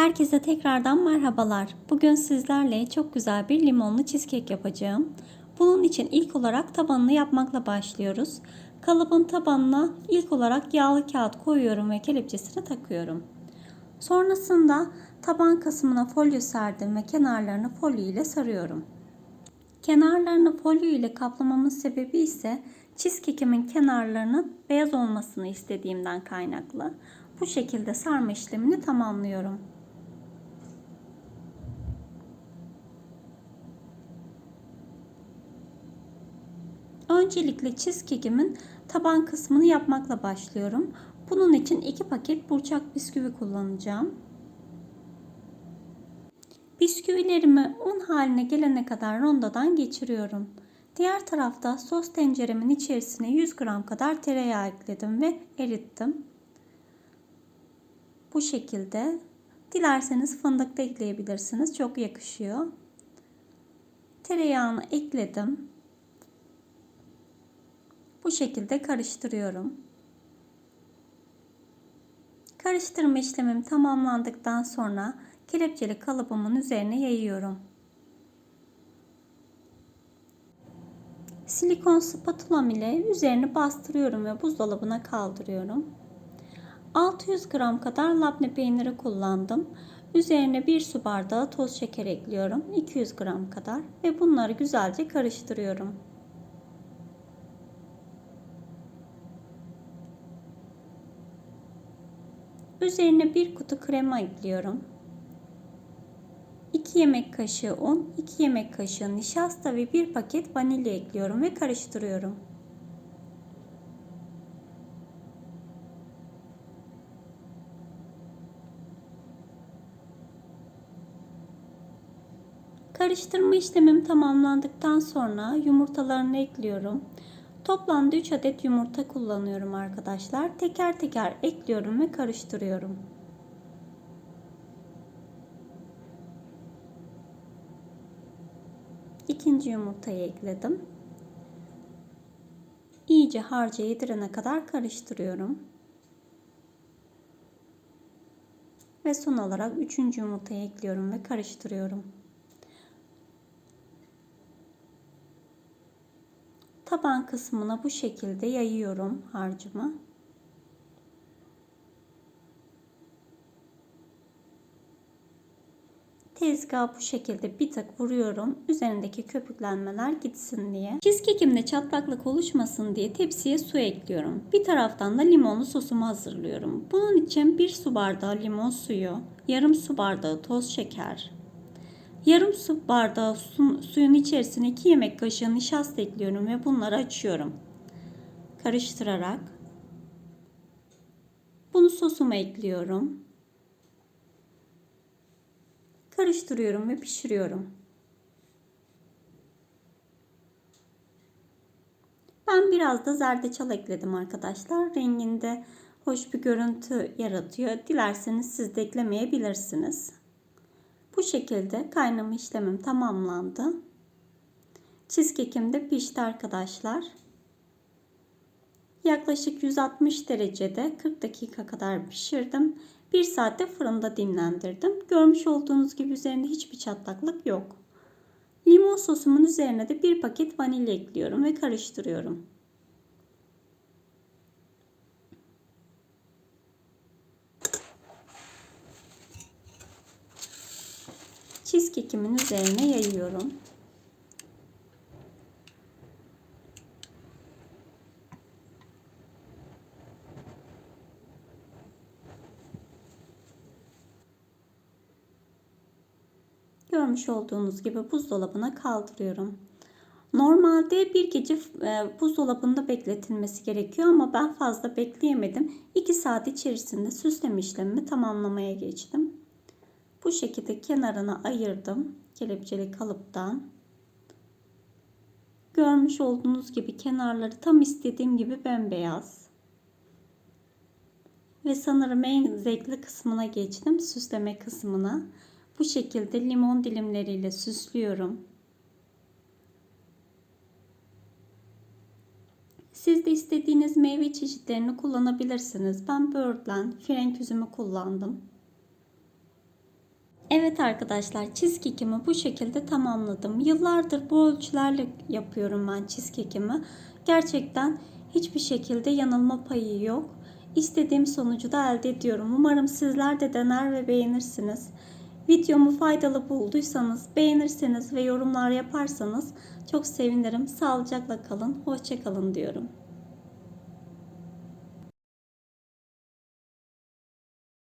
Herkese tekrardan merhabalar. Bugün sizlerle çok güzel bir limonlu cheesecake yapacağım. Bunun için ilk olarak tabanını yapmakla başlıyoruz. Kalıbın tabanına ilk olarak yağlı kağıt koyuyorum ve kelepçesini takıyorum. Sonrasında taban kısmına folyo serdim ve kenarlarını folyo ile sarıyorum. Kenarlarını folyo ile kaplamamın sebebi ise cheesecake'imin kenarlarının beyaz olmasını istediğimden kaynaklı. Bu şekilde sarma işlemini tamamlıyorum. Öncelikle cheesecake'imin taban kısmını yapmakla başlıyorum. Bunun için 2 paket burçak bisküvi kullanacağım. Bisküvilerimi un haline gelene kadar rondodan geçiriyorum. Diğer tarafta sos tenceremin içerisine 100 gram kadar tereyağı ekledim ve erittim. Bu şekilde. Dilerseniz fındık da ekleyebilirsiniz. Çok yakışıyor. Tereyağını ekledim. Bu şekilde karıştırıyorum. Karıştırma işlemim tamamlandıktan sonra kelepçeli kalıbımın üzerine yayıyorum. Silikon spatulam ile üzerini bastırıyorum ve buzdolabına kaldırıyorum. 600 gram kadar labne peyniri kullandım. Üzerine 1 su bardağı toz şeker ekliyorum. 200 gram kadar ve bunları güzelce karıştırıyorum. Üzerine bir kutu krema ekliyorum. 2 yemek kaşığı un, 2 yemek kaşığı nişasta ve 1 paket vanilya ekliyorum ve karıştırıyorum. Karıştırma işlemim tamamlandıktan sonra yumurtalarını ekliyorum. Toplamda 3 adet yumurta kullanıyorum arkadaşlar. Teker teker ekliyorum ve karıştırıyorum. İkinci yumurtayı ekledim. İyice harca yedirene kadar karıştırıyorum. Ve son olarak üçüncü yumurtayı ekliyorum ve karıştırıyorum. Taban kısmına bu şekilde yayıyorum harcımı. Tezgahı bu şekilde bir tık vuruyorum. Üzerindeki köpüklenmeler gitsin diye. Cheesecake'imde çatlaklık oluşmasın diye tepsiye su ekliyorum. Bir taraftan da limonlu sosumu hazırlıyorum. Bunun için bir su bardağı limon suyu, yarım su bardağı toz şeker, Yarım su bardağı su, suyun içerisine 2 yemek kaşığı nişasta ekliyorum ve bunları açıyorum. Karıştırarak bunu sosuma ekliyorum. Karıştırıyorum ve pişiriyorum. Ben biraz da zerdeçal ekledim arkadaşlar. Renginde hoş bir görüntü yaratıyor. Dilerseniz siz de eklemeyebilirsiniz. Bu şekilde kaynama işlemim tamamlandı. Cheesecake'im de pişti arkadaşlar. Yaklaşık 160 derecede 40 dakika kadar pişirdim. 1 saatte fırında dinlendirdim. Görmüş olduğunuz gibi üzerinde hiçbir çatlaklık yok. Limon sosumun üzerine de bir paket vanilya ekliyorum ve karıştırıyorum. Cheesecake'imin üzerine yayıyorum. Görmüş olduğunuz gibi buzdolabına kaldırıyorum. Normalde bir gece e, buzdolabında bekletilmesi gerekiyor ama ben fazla bekleyemedim. 2 saat içerisinde süsleme işlemimi tamamlamaya geçtim. Bu şekilde kenarına ayırdım kelepçeli kalıptan. Görmüş olduğunuz gibi kenarları tam istediğim gibi bembeyaz. Ve sanırım en zevkli kısmına geçtim. Süsleme kısmına. Bu şekilde limon dilimleriyle süslüyorum. Siz de istediğiniz meyve çeşitlerini kullanabilirsiniz. Ben böğürtlen, frenk üzümü kullandım. Evet arkadaşlar cheesecake'imi bu şekilde tamamladım. Yıllardır bu ölçülerle yapıyorum ben cheesecake'imi. Gerçekten hiçbir şekilde yanılma payı yok. İstediğim sonucu da elde ediyorum. Umarım sizler de dener ve beğenirsiniz. Videomu faydalı bulduysanız, beğenirseniz ve yorumlar yaparsanız çok sevinirim. Sağlıcakla kalın, hoşça kalın diyorum.